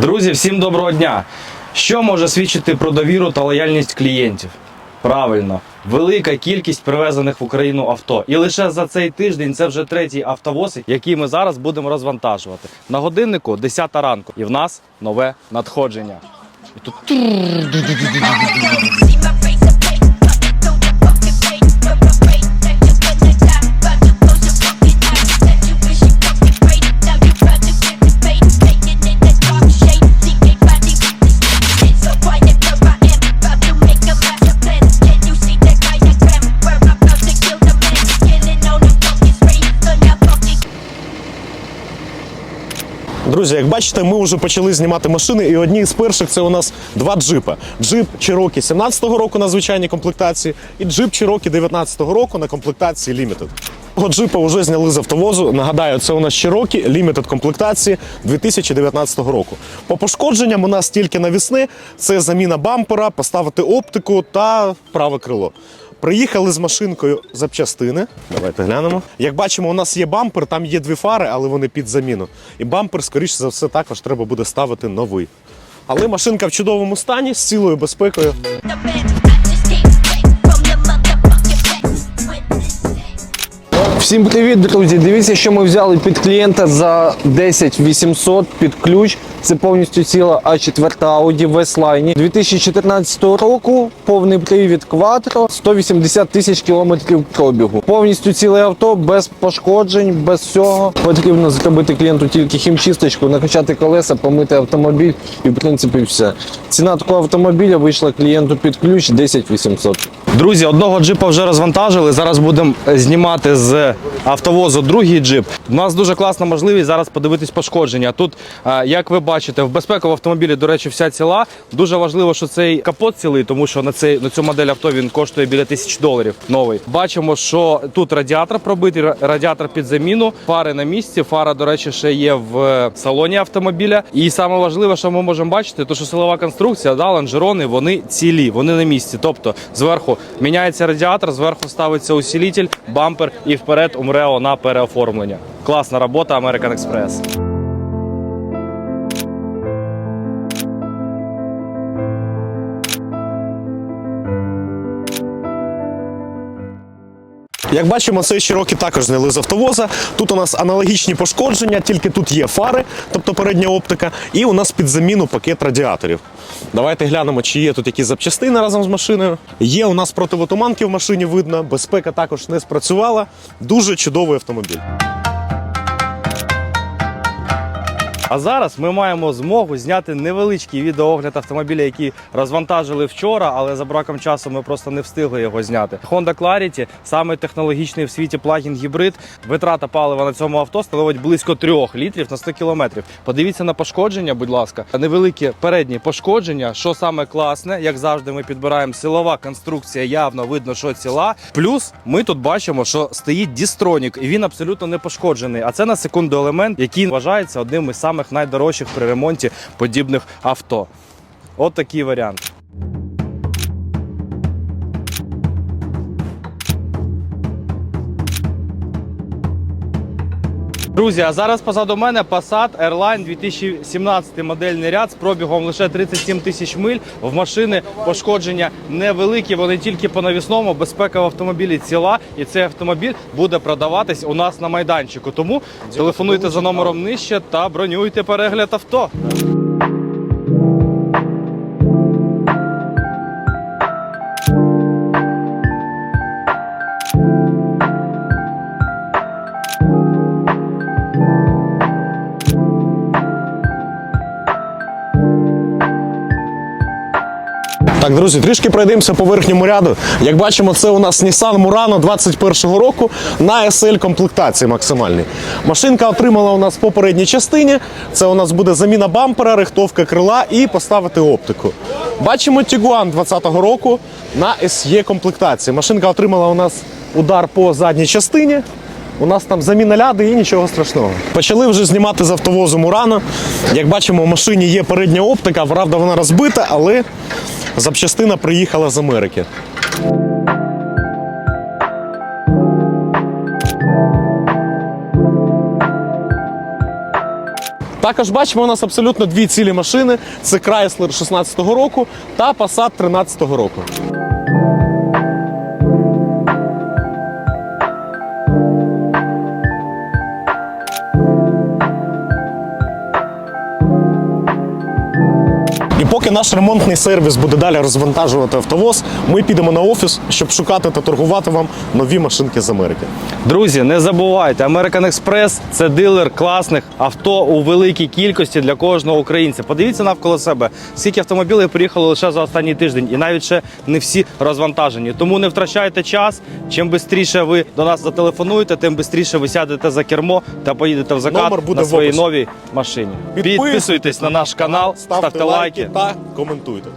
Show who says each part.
Speaker 1: Друзі, всім доброго дня! Що може свідчити про довіру та лояльність клієнтів? Правильно, велика кількість привезених в Україну авто. І лише за цей тиждень це вже третій автовоз, який ми зараз будемо розвантажувати. На годиннику 10 ранку, і в нас нове надходження. І тут
Speaker 2: Друзі, як бачите, ми вже почали знімати машини, і одні з перших це у нас два джипи: джип Cherokee 17-го року на звичайній комплектації, і джип Cherokee 19-го року на комплектації Limited. Цього джипа вже зняли з автовозу. Нагадаю, це у нас Cherokee Limited комплектації 2019 року. По пошкодженням у нас тільки навісне це заміна бампера, поставити оптику та праве крило. Приїхали з машинкою запчастини. Давайте глянемо. Як бачимо, у нас є бампер, там є дві фари, але вони під заміну. І бампер, скоріше за все, також треба буде ставити новий. Але машинка в чудовому стані з цілою безпекою.
Speaker 3: Всім привіт, друзі! Дивіться, що ми взяли під клієнта за 10 800 під ключ. Це повністю ціла А4 Audi в S-Line 2014 року. Повний привід Quattro, 180 тисяч кілометрів пробігу. Повністю ціле авто без пошкоджень, без всього. Потрібно зробити клієнту тільки хімчисточку, накачати колеса, помити автомобіль і в принципі все. Ціна такого автомобіля вийшла клієнту під ключ 10 800.
Speaker 1: Друзі, одного джипа вже розвантажили. Зараз будемо е, знімати з автовозу другий джип. У нас дуже класна можливість зараз подивитись пошкодження. Тут, е, як ви бачите, в безпеку автомобілі, до речі, вся ціла. Дуже важливо, що цей капот цілий, тому що на цей на цю модель авто він коштує біля тисяч доларів. Новий. Бачимо, що тут радіатор пробитий, радіатор під заміну, фари на місці. Фара, до речі, ще є в е, салоні автомобіля. І саме важливе, що ми можемо бачити, то що силова конструкція, да, лонжерони, вони цілі, вони на місці. Тобто зверху міняється радіатор, зверху ставиться усілітель, бампер і вперед умрео на переоформлення. Класна робота American Express.
Speaker 2: Як бачимо, цей Чирокі також зняли з автовоза. Тут у нас аналогічні пошкодження, тільки тут є фари, тобто передня оптика, і у нас під заміну пакет радіаторів. Давайте глянемо, чи є тут якісь запчастини разом з машиною. Є у нас противотуманки в машині видно, безпека також не спрацювала. Дуже чудовий автомобіль.
Speaker 1: А зараз ми маємо змогу зняти невеличкий відеоогляд автомобіля, який розвантажили вчора, але за браком часу ми просто не встигли його зняти. Honda Clarity – саме технологічний в світі плагін гібрид. Витрата палива на цьому авто становить близько 3 літрів на 100 кілометрів. Подивіться на пошкодження, будь ласка. Невеликі передні пошкодження. Що саме класне, як завжди, ми підбираємо силова конструкція. Явно видно, що ціла. Плюс ми тут бачимо, що стоїть дістронік, і він абсолютно не пошкоджений. А це на секунду елемент, який вважається одним із самих найдорожчих при ремонті подібних авто. От такий варіант. Друзі, а зараз позаду мене Passat Airline 2017 модельний ряд з пробігом лише 37 тисяч миль. В машини пошкодження невеликі, вони тільки по навісному. Безпека в автомобілі ціла, і цей автомобіль буде продаватись у нас на майданчику. Тому телефонуйте за номером нижче та бронюйте перегляд авто.
Speaker 2: Так, друзі, трішки пройдемося по верхньому ряду. Як бачимо, це у нас Nissan Murano 21-го року на SL комплектації максимальній. Машинка отримала у нас по передній частині. Це у нас буде заміна бампера, рихтовка крила і поставити оптику. Бачимо Tiguan 20-го року на SE комплектації. Машинка отримала у нас удар по задній частині. У нас там заміна ляди і нічого страшного. Почали вже знімати з автовозу Мурано. Як бачимо, в машині є передня оптика, правда, вона розбита, але запчастина приїхала з Америки. Також бачимо, у нас абсолютно дві цілі машини: це Chrysler 16-го року та Passat 13-го року. Поки наш ремонтний сервіс буде далі розвантажувати автовоз, ми підемо на офіс, щоб шукати та торгувати вам нові машинки з Америки.
Speaker 1: Друзі, не забувайте, American Express – це дилер класних авто у великій кількості для кожного українця. Подивіться навколо себе, скільки автомобілів приїхало лише за останній тиждень, і навіть ще не всі розвантажені. Тому не втрачайте час. Чим швидше ви до нас зателефонуєте, тим швидше ви сядете за кермо та поїдете в закат на своїй новій машині.
Speaker 2: Підписуйтесь.
Speaker 1: Підписуйтесь на наш канал, ставте лайки.
Speaker 2: та коментуйте.